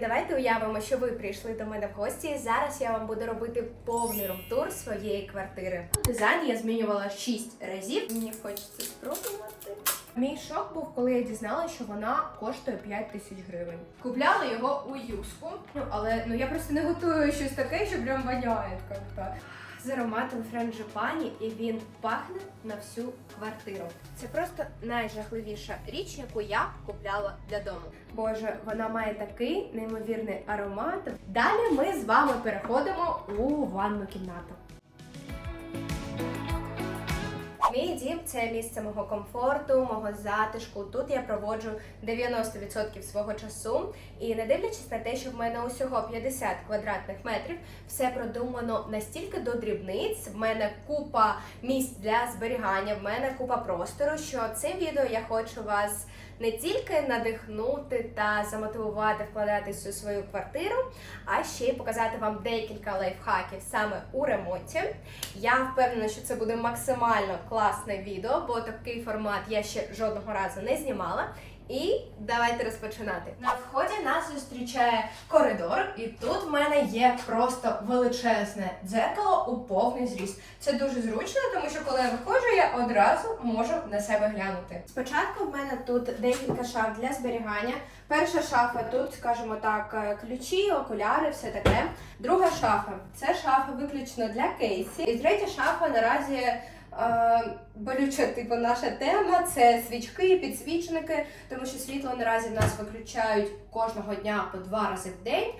Давайте уявимо, що ви прийшли до мене в гості. Зараз я вам буду робити повний рум-тур своєї квартири. Дизайн я змінювала 6 разів. Мені хочеться спробувати. Мій шок був, коли я дізналася, що вона коштує 5 тисяч гривень. Купляла його у юску, ну але ну я просто не готую щось таке, що прям воняє як-то. З ароматом франджипані, і він пахне на всю квартиру. Це просто найжахливіша річ, яку я купляла для дому. Боже, вона має такий неймовірний аромат. Далі ми з вами переходимо у ванну кімнату. Мій дім це місце мого комфорту, мого затишку. Тут я проводжу 90% свого часу. І не дивлячись на те, що в мене усього 50 квадратних метрів, все продумано настільки до дрібниць. В мене купа місць для зберігання, в мене купа простору. Що цим відео я хочу вас не тільки надихнути та замотивувати вкладатись у свою квартиру, а ще й показати вам декілька лайфхаків саме у ремонті. Я впевнена, що це буде максимально класне відео, бо такий формат я ще жодного разу не знімала. І давайте розпочинати. На вході нас зустрічає коридор, і тут в мене є просто величезне дзеркало у повний зріст. Це дуже зручно, тому що коли я виходжу, я одразу можу на себе глянути. Спочатку в мене тут декілька шаф для зберігання. Перша шафа тут, скажімо так, е, ключі, окуляри, все таке. Друга шафа це шафа виключно для кейсів. І третя шафа наразі. Е, Болюча, типу, наша тема це свічки, підсвічники, тому що світло наразі в нас виключають кожного дня по два рази в день.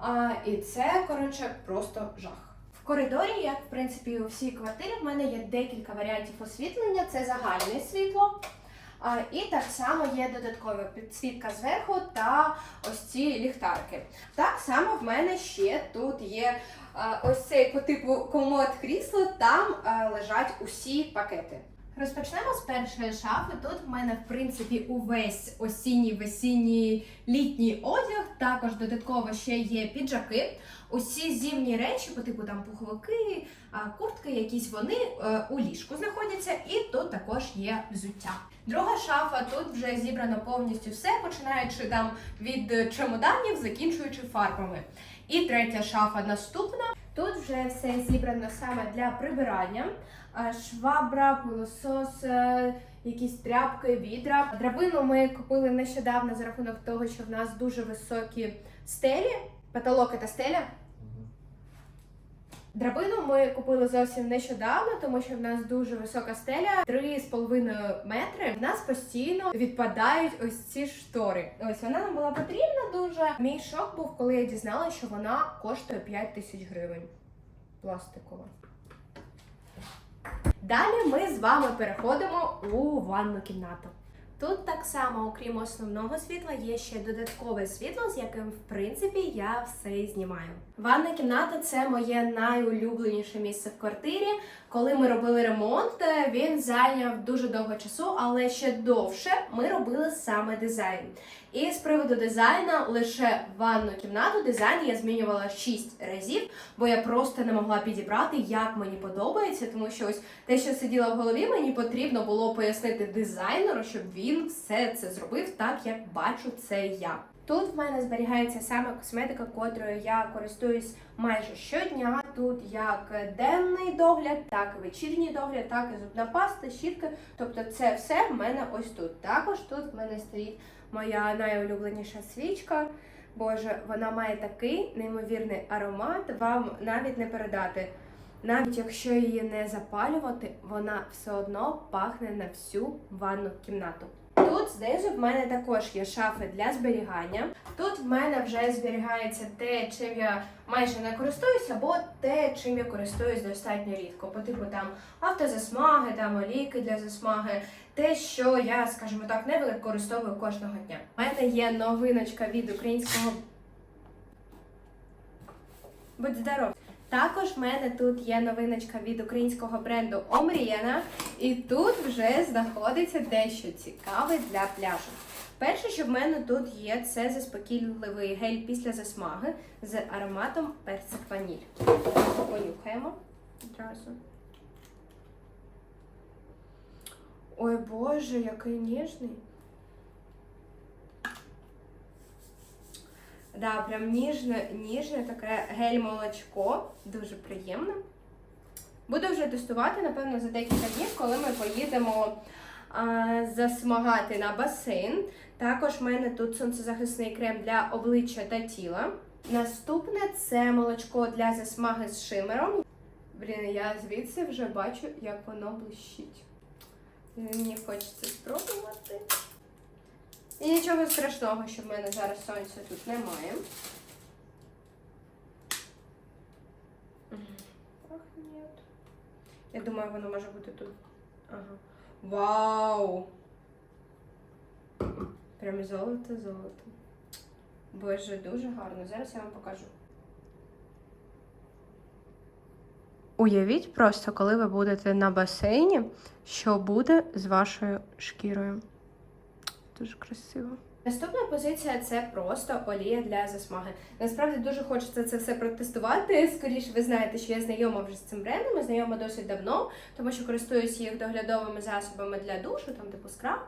А, і це, коротше, просто жах. В коридорі, як в принципі у всій квартирі, в мене є декілька варіантів освітлення. Це загальне світло. А, і так само є додаткова підсвітка зверху та ось ці ліхтарки. Так само в мене ще тут є ось цей по типу комод крісло, там лежать усі пакети. Розпочнемо з першої шафи. Тут в мене, в принципі, увесь осінній, весінній, літній одяг. Також додатково ще є піджаки. Усі зимні речі, по типу там пуховики, куртки, якісь вони е, у ліжку знаходяться, і тут також є взуття. Друга шафа тут вже зібрано повністю все, починаючи там від е, чемоданів, закінчуючи фарбами. І третя шафа наступна. Тут вже все зібрано саме для прибирання. Швабра, пилосос, е, якісь тряпки, відра. Драбину ми купили нещодавно за рахунок того, що в нас дуже високі стелі. Потолок та стеля. Драбину ми купили зовсім нещодавно, тому що в нас дуже висока стеля, 3,5 метри. В нас постійно відпадають ось ці штори. Ось вона нам була потрібна дуже. Мій шок був, коли я дізналася, що вона коштує 5 тисяч гривень. Пластикова. Далі ми з вами переходимо у ванну кімнату. Тут так само, окрім основного світла, є ще додаткове світло, з яким, в принципі, я все і знімаю. Ванна кімната це моє найулюбленіше місце в квартирі. Коли ми робили ремонт, е, він зайняв дуже довго часу, але ще довше ми робили саме дизайн. І з приводу дизайну, лише ванну кімнату дизайн я змінювала 6 разів, бо я просто не могла підібрати, як мені подобається, тому що ось те, що сиділо в голові, мені потрібно було пояснити дизайнеру, щоб він все це зробив так, як бачу це я. Тут в мене зберігається саме косметика, котрою я користуюсь майже щодня. Тут як денний догляд, так і вечірній догляд, так і зубна паста, щітка. Тобто це все в мене ось тут. Також тут в мене стоїть моя найулюбленіша свічка. Боже, вона має такий неймовірний аромат, вам навіть не передати. Навіть якщо її не запалювати, вона все одно пахне на всю ванну кімнату. Тут знизу в мене також є шафи для зберігання. Тут в мене вже зберігається те, чим я майже не користуюся, або те, чим я користуюсь достатньо рідко. По типу там автозасмаги, там олійки для засмаги, те, що я, скажімо так, не використовую кожного дня. У мене є новиночка від українського. Будь здоров! Також в мене тут є новиночка від українського бренду Омріяна, і тут вже знаходиться дещо цікаве для пляжу. Перше, що в мене тут є, це заспокійливий гель після засмаги з ароматом персик ваніль. Понюхаємо одразу. Ой Боже, який ніжний. Да, прям ніжне, ніжне таке гель-молочко. Дуже приємно. Буду вже тестувати, напевно, за декілька днів, коли ми поїдемо а, засмагати на басейн. Також в мене тут сонцезахисний крем для обличчя та тіла. Наступне це молочко для засмаги з шимером. Блін, я звідси вже бачу, як воно блищить. Мені хочеться спробувати. І нічого страшного, що в мене зараз сонця тут немає. Ах, ні. Я думаю, воно може бути тут. Ага. Вау! Прям золото, золото. Боже, дуже гарно. Зараз я вам покажу. Уявіть просто, коли ви будете на басейні, що буде з вашою шкірою. Дуже красиво. Наступна позиція це просто олія для засмаги. Насправді дуже хочеться це все протестувати. Скоріше, ви знаєте, що я знайома вже з цим брендом, знайома досить давно, тому що користуюсь їх доглядовими засобами для душу, там типу скраб,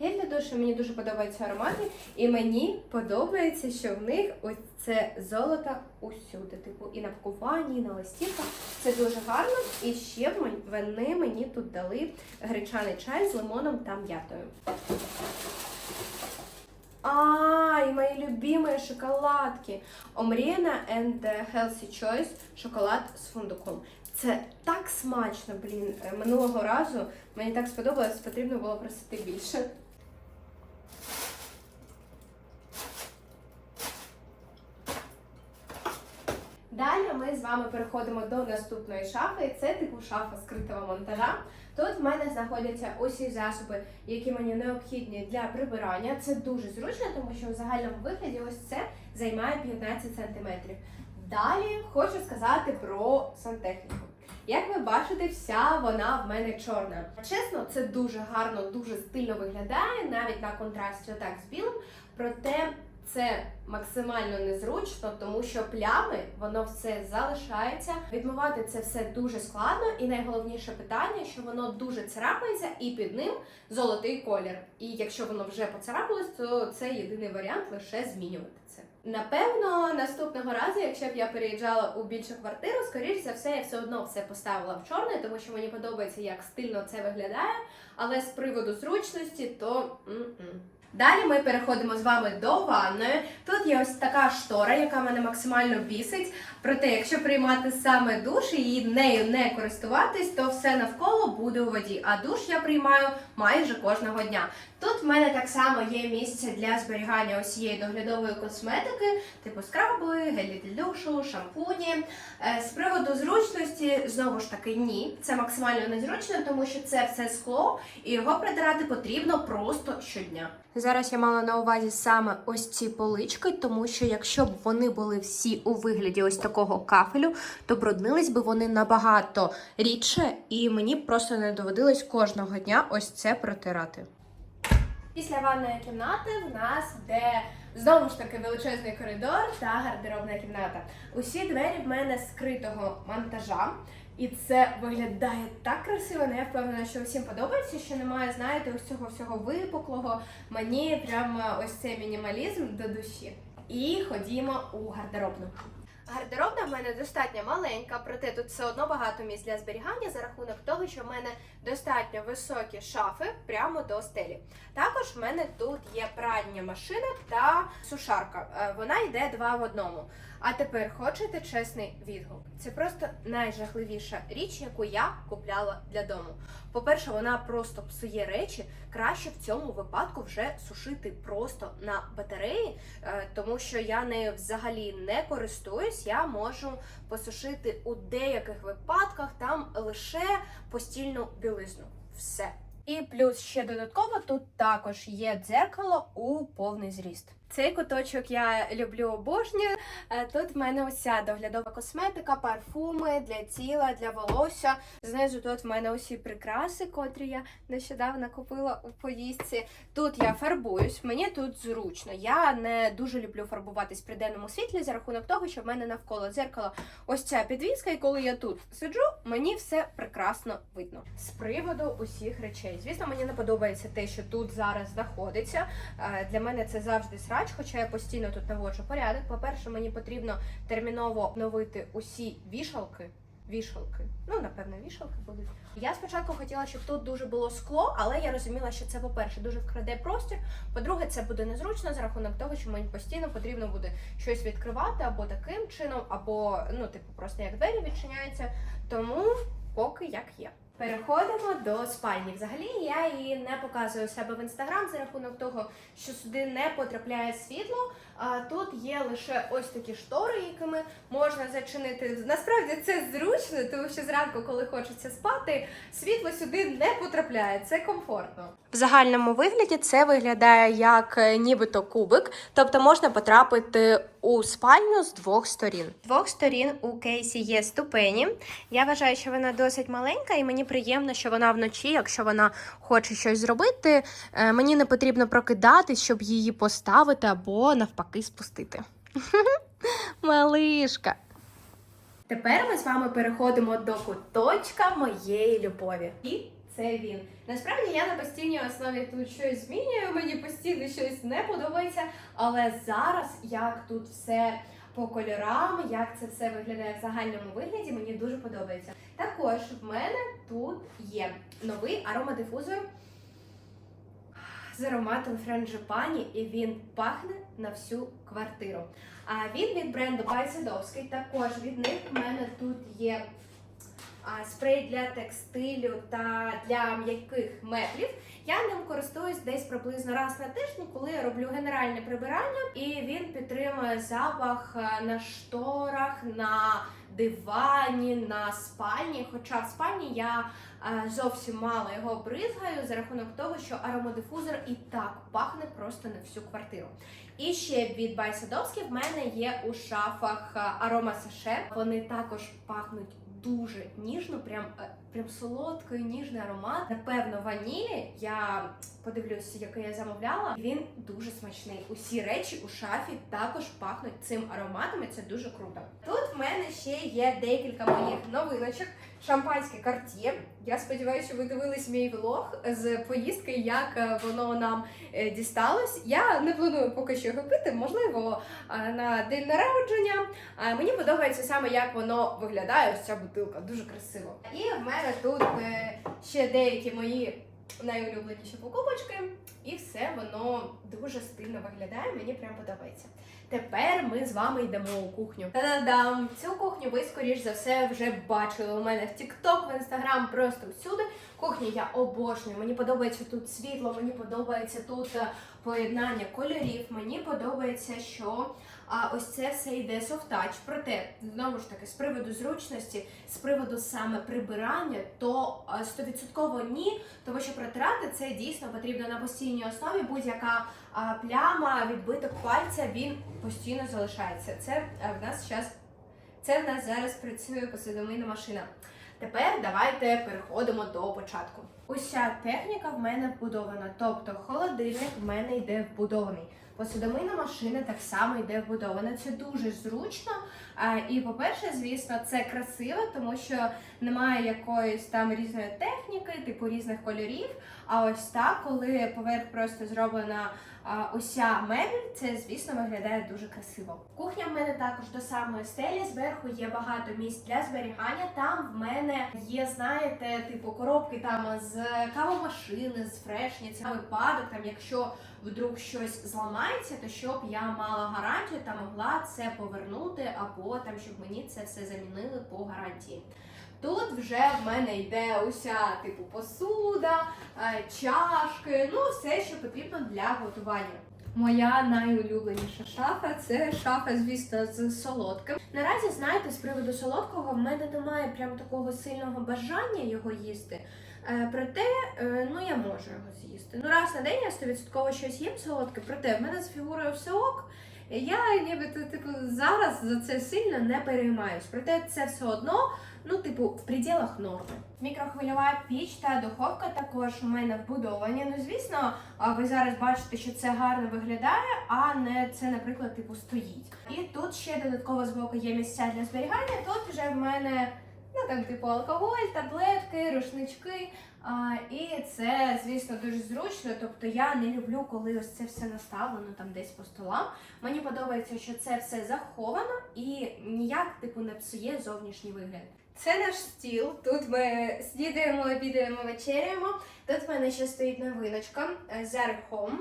гель для душу. Мені дуже подобаються аромати, і мені подобається, що в них ось це золото усюди. Типу, і на пакуванні, і на листівках. Це дуже гарно. І ще вони мені тут дали гречаний чай з лимоном та м'ятою. А, и мои любимые шоколадки. Омріна and Healthy Choice шоколад з фундуком. Це так смачно, блін. Е, Минулого разу мені так сподобалось, потрібно було просити більше. Далі ми з вами переходимо до наступної шафи. Це типу шафа скритого монтажа. Тут в мене знаходяться усі засоби, які мені необхідні для прибирання. Це дуже зручно, тому що в загальному вигляді ось це займає 15 см. Далі хочу сказати про сантехніку. Як ви бачите, вся вона в мене чорна. Чесно, це дуже гарно, дуже стильно виглядає, навіть на контрасті отак з білим. Проте це максимально незручно, тому що плями воно все залишається. Відмивати це все дуже складно, і найголовніше питання, що воно дуже царапається, і під ним золотий колір. І якщо воно вже поцарапалось, то це єдиний варіант лише змінювати це. Напевно, наступного разу, якщо б я переїжджала у більшу квартиру, скоріш за все, я все одно все поставила в чорне, тому що мені подобається, як стильно це виглядає. Але з приводу зручності, то м-м. Далі ми переходимо з вами до ванної. Тут є ось така штора, яка мене максимально бісить. Проте, якщо приймати саме душ і нею не користуватись, то все навколо буде у воді. А душ я приймаю майже кожного дня. Тут в мене так само є місце для зберігання усієї доглядової косметики, типу скраби, гелі для душу, шампуні. Е, З приводу зручності, знову ж таки, ні. Це максимально незручно, тому що це все скло, і його притирати потрібно просто щодня. Зараз я мала на увазі саме ось ці полички, тому що якщо б вони були всі у вигляді ось такого кафелю, то бруднились би вони набагато рідше, і мені просто не доводилось кожного дня ось це протирати. Після ванної кімнати в нас йде знову ж таки величезний коридор та гардеробна кімната. Усі двері в мене скритого монтажа. І це виглядає так красиво, але я впевнена, що всім подобається, що немає, знаєте, ось цього всього випуклого. Мені прямо ось цей мінімалізм до душі. І ходімо у гардеробну. Гардеробна в мене достатньо маленька, проте тут все одно багато місць для зберігання за рахунок того, що в мене достатньо високі шафи прямо до стелі. Також в мене тут є пральня машина та сушарка. Е, Вона йде два в одному. А тепер хочете чесний відгук? Це просто найжахливіша річ, яку я купляла для дому. По-перше, вона просто псує речі. Краще в цьому випадку вже сушити просто на батареї, е, тому що я нею взагалі не користуюсь. Я можу посушити у деяких випадках там лише постільну білизну. Все. І плюс ще додатково тут також є дзеркало у повний зріст. Цей куточок я люблю обожнюю. Е, Тут в мене уся доглядова косметика, парфуми для тіла, для волосся. Знизу тут в мене усі прикраси, котрі я нещодавно купила у поїздці. Тут я фарбуюсь, мені тут зручно. Я не дуже люблю фарбуватись при денному світлі за рахунок того, що в мене навколо дзеркала ось ця підвіска, і коли я тут сиджу, мені все прекрасно видно. З приводу усіх речей. Звісно, мені не подобається те, що тут зараз знаходиться. Е, Для мене це завжди срак, срач, хоча я постійно тут наводжу порядок. По-перше, мені потрібно терміново обновити усі вішалки. Вішалки, ну напевно, вішалки будуть. Я спочатку хотіла, щоб тут дуже було скло, але я розуміла, що це, по-перше, дуже вкраде простір. По-друге, це буде незручно за рахунок того, що мені постійно потрібно буде щось відкривати або таким чином, або ну, типу, просто як двері відчиняються. Тому поки як є. Переходимо до спальні. Взагалі я її не показую себе в інстаграм за рахунок того, що сюди не потрапляє світло. А тут є лише ось такі штори, якими можна зачинити. Насправді це зручно, тому що зранку, коли хочеться спати, світло сюди не потрапляє. Це комфортно. В загальному вигляді це виглядає як е, нібито кубик, тобто можна потрапити у спальню з двох сторін. З двох сторін у кейсі є ступені. Я вважаю, що вона досить маленька, і мені приємно, що вона вночі, якщо вона хоче щось зробити, е, мені не потрібно прокидатись, щоб її поставити або навпаки спустити. Малишка. Тепер ми з вами переходимо до куточка моєї любові. І це він. Насправді я на постійній основі тут щось змінюю, мені постійно щось не подобається, але зараз як тут все по кольорам, як це все виглядає в загальному вигляді, мені дуже подобається. Також в мене тут є новий аромадифузор з ароматом Франджипані, і він пахне на всю квартиру. А він від бренду Байседовський. Також від них в мене тут є спрей для текстилю та для м'яких меблів. Я ним користуюсь десь приблизно раз на тиждень, коли я роблю генеральне прибирання, і він підтримує запах е, на шторах, на дивані, на спальні. Хоча в спальні я е, зовсім мало його бризгаю за рахунок того, що аромадифузор і так пахне просто на всю квартиру. І ще від Байсадовський в мене є у шафах е, арома саше. Вони також пахнуть дуже ніжно, прям, е, прям солодкий, ніжний аромат. Напевно, ванілі. Я подивлюся, який я замовляла. Він дуже смачний. Усі речі у шафі також пахнуть цим ароматом, і це дуже круто. Тут в мене ще є декілька моїх новиночок. Шампанське карт'є. Я сподіваюся, що ви дивились мій влог з поїздки, як е, воно нам е, дісталось. Я не планую поки що його пити, можливо, е, на день народження. Мені подобається саме, як воно виглядає. Ось ця бутилка дуже красиво. І в мене тут ще деякі мої найулюбленіші покупочки, і все воно дуже стильно виглядає. Мені прям подобається. Тепер ми з вами йдемо у кухню. Та-дам! Цю кухню ви, скоріш за все, вже бачили у мене в TikTok, в Instagram, просто всюди. Кухню я обожнюю. Мені подобається тут світло, мені подобається тут е, поєднання кольорів. Мені подобається, що а, ось це все йде софтач. Проте, знову ж таки, з приводу зручності, з приводу саме прибирання, то а, 100% ні, тому що протирати це дійсно потрібно на постійній основі. Будь-яка пляма, відбиток пальця, він постійно залишається. Це в нас зараз, це в нас зараз працює посудомийна машина. Тепер давайте переходимо до початку. Уся техніка в мене вбудована, тобто холодильник в мене йде вбудований. Посудомийна машина так само йде вбудована. Це дуже зручно. І, по-перше, звісно, це красиво, тому що немає якоїсь там різної техніки, типу різних кольорів. А ось так, коли поверх просто зроблена уся мебель, це звісно виглядає дуже красиво. Кухня в мене також до самої стелі. Зверху є багато місць для зберігання. Там в мене є, знаєте, типу коробки там з кавомашини, з фрешниці. На випадок, там, якщо вдруг щось зламається, то щоб я мала гарантію та могла це повернути, або там щоб мені це все замінили по гарантії. Тут вже в мене йде уся типу посуда, е, чашки, ну все, що потрібно для готування. Моя найулюбленіша шафа це шафа, звісно, з солодким. Наразі, знаєте, з приводу солодкого в мене немає прям такого сильного бажання його їсти. Е, Проте, е, ну я можу його з'їсти. Ну раз на день я 100% щось їм солодке, проте в мене з фігурою все ок. Я нібито типу зараз за це сильно не переймаюсь. Проте це все одно, ну, типу, в пределах норми. Мікрохвильова піч та духовка також у мене вбудовані. Ну, звісно, ви зараз бачите, що це гарно виглядає, а не це, наприклад, типу, стоїть. І тут ще додатково з боку є місця для зберігання. Тут вже в мене. Ну, там, типу, алкоголь, таблетки, рушнички, А, і це, звісно, дуже зручно. Тобто я не люблю, коли ось це все наставлено там десь по столам. Мені подобається, що це все заховано і ніяк типу не псує зовнішній вигляд. Це наш стіл. Тут ми снідаємо, обідаємо, вечеряємо. Тут в мене ще стоїть новиночка е, Zara Home.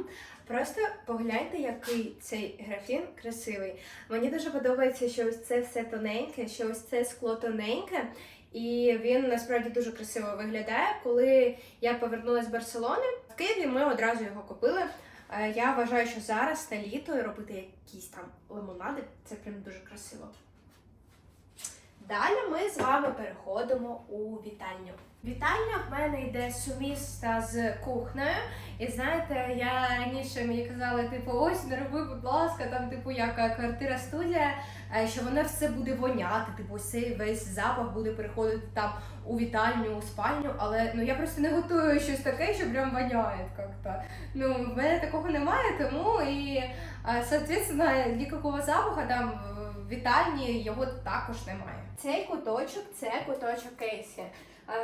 Просто погляньте, який цей графін красивий. Мені дуже подобається, що ось це все тоненьке, що ось це скло тоненьке. І він насправді дуже красиво виглядає. Коли я повернулася з Барселони, в Києві ми одразу його купили. Е, Я вважаю, що зараз на літо робити якісь там лимонади це прям дуже красиво. Далі ми з вами переходимо у вітальню. Вітальня в мене йде сумісна з кухнею. І знаєте, я раніше мені казали, типу, ось не роби, будь ласка, там, типу, як квартира студія, е, що воно все буде воняти, типу, цей весь запах буде переходити там у вітальню, у спальню. Але ну я просто не готую щось таке, що прям воняє як-то. Ну, в мене такого немає, тому і е, соответственно, ніякого запаху там вітальні його також немає. Цей куточок це куточок Кейсі.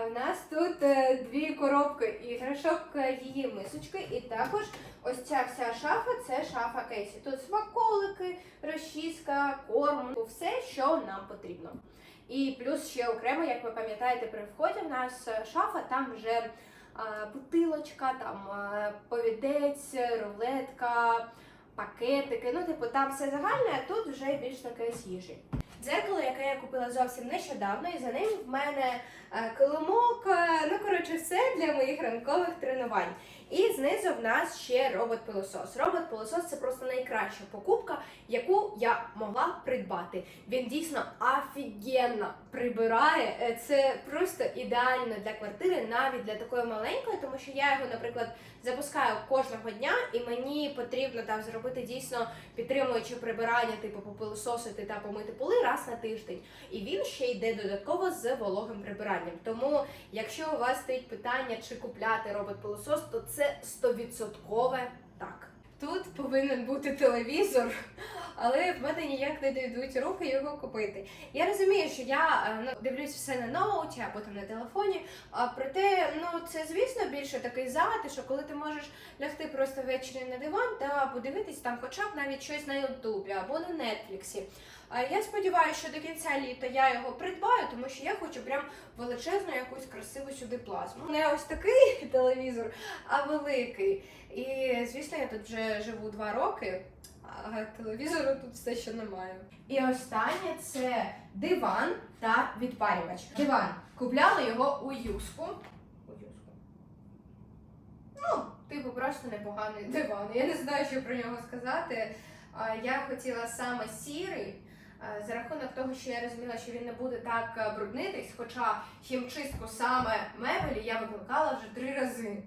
У нас тут е, дві коробки іграшок, е, її мисочки, і також ось ця вся шафа це шафа Кейсі. Тут смаколики, розчіска, корм, все, що нам потрібно. І плюс ще окремо, як ви пам'ятаєте, при вході в нас шафа, там вже бутилочка, там е, повідець, рулетка, пакетики. Ну, типу, там все загальне, а тут вже більш таке з їжі. Дзеркало, яке я купила зовсім нещодавно, і за ним в мене е, килимок, е, ну коротше, все для моїх ранкових тренувань. І знизу в нас ще робот-пилосос. Робот-пилосос це просто найкраща покупка, яку я могла придбати. Він дійсно офігенно прибирає. Е, Це просто ідеально для квартири, навіть для такої маленької, тому що я його, наприклад, запускаю кожного дня, і мені потрібно там зробити дійсно підтримуючи прибирання, типу попилососити та помити поли раз на тиждень. І він ще йде додатково з вологим прибиранням. Тому, якщо у вас стоїть питання, чи купляти робот-пилосос, то це стовідсоткове так. Тут повинен бути телевізор, але в мене ніяк не дійдуть руки його купити. Я розумію, що я е, ну, дивлюсь все на ноуті або там на телефоні. А проте, ну це звісно більше такий затишок, коли ти можеш лягти просто ввечері на диван та подивитись там, хоча б навіть щось на Ютубі або на Нетфліксі. Я сподіваюся, що до кінця літа я його придбаю, тому що я хочу прям величезну якусь красиву сюди плазму. Не ось такий телевізор, а великий. І звісно, я тут вже живу два роки, а телевізору тут все ще немає. І останнє це диван та відпарювач. Диван. Купляла його у юску. У юску. Ну, типу, просто непоганий диван. Я не знаю, що про нього сказати. Я хотіла саме сірий. За рахунок того, що я розуміла, що він не буде так бруднитись, хоча хімчистку саме мебелі я викликала вже три рази.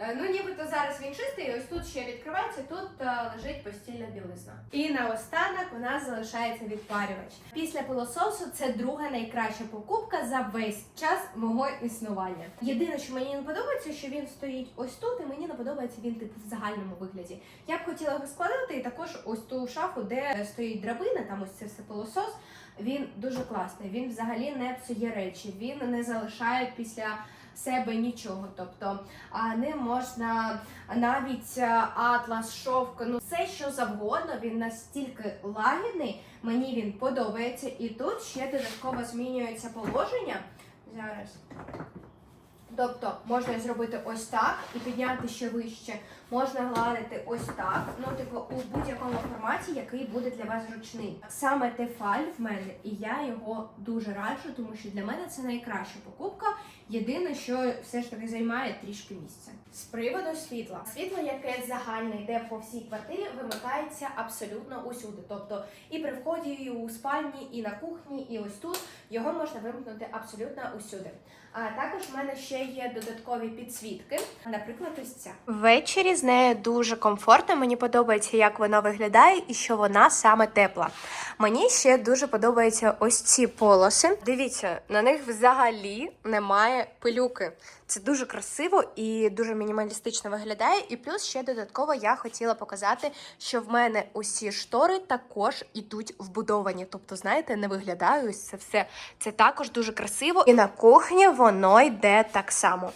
Е, Ну, нібито зараз він чистий, ось тут ще відкривається, тут е, лежить постільна білизна. І наостанок у нас залишається відпарювач. Після пилососу це друга найкраща покупка за весь час мого існування. Єдине, що мені не подобається, що він стоїть ось тут, і мені не подобається він типу в загальному вигляді. Я б хотіла його складати, і також ось ту шафу, де стоїть драбина, там ось це все пилосос. Він дуже класний. Він взагалі не псує речі, він не залишає після себе нічого. Тобто не можна навіть е, атлас, шовк, ну все що завгодно. Він настільки лагідний. Мені він подобається. І тут ще додатково змінюється положення. Зараз. Тобто можна зробити ось так і підняти ще вище. Можна гладити ось так. Ну, типу, у будь-якому форматі, який буде для вас зручний. Саме тефаль в мене, і я його дуже раджу, тому що для мене це найкраща покупка. Єдине, що все ж таки займає трішки місця. З приводу світла. Світло, яке загальне йде по всій квартирі, вимикається абсолютно усюди. Тобто і при вході, і у спальні, і на кухні, і ось тут його можна вимкнути абсолютно усюди. А також в мене ще є додаткові підсвітки, наприклад, ось ця. Ввечері з нею дуже комфортно. Мені подобається, як вона виглядає, і що вона саме тепла. Мені ще дуже подобаються ось ці полоси. Дивіться, на них взагалі немає пилюки. Це дуже красиво і дуже мінімалістично виглядає. І плюс ще додатково я хотіла показати, що в мене усі штори також ідуть вбудовані. Тобто, знаєте, не виглядає ось це все. Це також дуже красиво. І на кухні воно йде так само.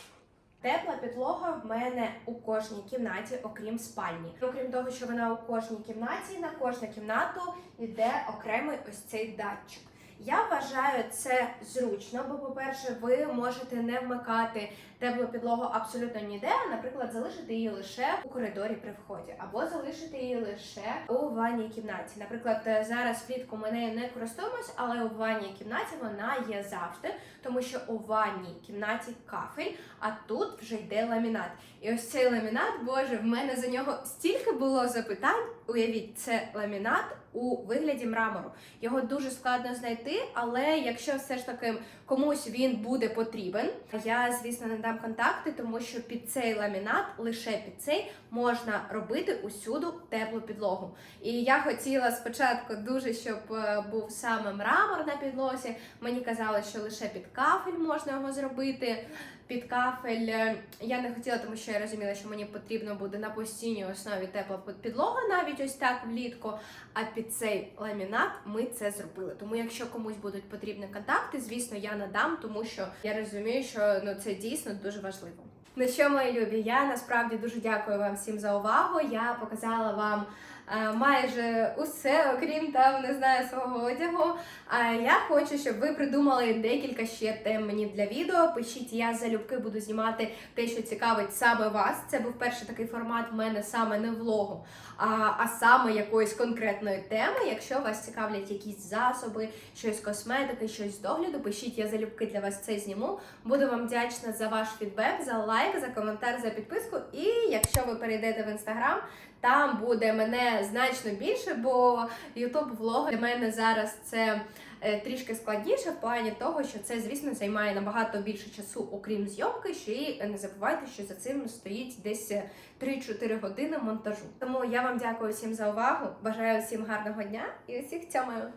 Тепла підлога в мене у кожній кімнаті, окрім спальні. Окрім того, що вона у кожній кімнаті, на кожну кімнату йде окремий ось цей датчик. Я вважаю це зручно, бо, по-перше, ви можете не вмикати теплу підлогу абсолютно ніде, а, наприклад, залишити її лише у коридорі при вході, або залишити її лише у ванній кімнаті. Наприклад, е, зараз влітку ми нею не користуємось, але у ванній кімнаті вона є завжди, тому що у ванній кімнаті кафель, а тут вже йде ламінат. І ось цей ламінат, боже, в мене за нього стільки було запитань. Уявіть, це ламінат у вигляді мрамору. Його дуже складно знайти, але якщо все ж таки комусь він буде потрібен, я звісно не дам контакти, тому що під цей ламінат, лише під цей, можна робити усюду теплу підлогу. І я хотіла спочатку дуже, щоб е, був саме мрамор на підлозі. Мені казали, що лише під кафель можна його зробити. Під кафель е, я не хотіла, тому що я розуміла, що мені потрібно буде на постійній основі тепла підлога, навіть ось так влітку. А під цей ламінат ми це зробили. Тому, якщо комусь будуть потрібні контакти, звісно, я надам, тому що я розумію, що ну це дійсно дуже важливо. Ну що, мої любі, я насправді дуже дякую вам всім за увагу. Я показала вам майже усе, окрім там не знаю свого одягу. А я хочу, щоб ви придумали декілька ще тем мені для відео. Пишіть, я залюбки буду знімати те, що цікавить саме вас. Це був перший такий формат в мене саме не влогу, а, а саме якоїсь конкретної теми. Якщо вас цікавлять якісь засоби, щось косметики, щось з догляду, пишіть, я залюбки для вас це зніму. Буду вам вдячна за ваш фідбек, за лайк, за коментар, за підписку. І якщо ви перейдете в інстаграм, там буде мене значно більше, бо youtube влог для мене зараз це е, трішки складніше в плані того, що це, звісно, займає набагато більше часу, окрім зйомки. Ще й не забувайте, що за цим стоїть десь 3-4 години монтажу. Тому я вам дякую всім за увагу. Бажаю всім гарного дня і усіх цьомаю!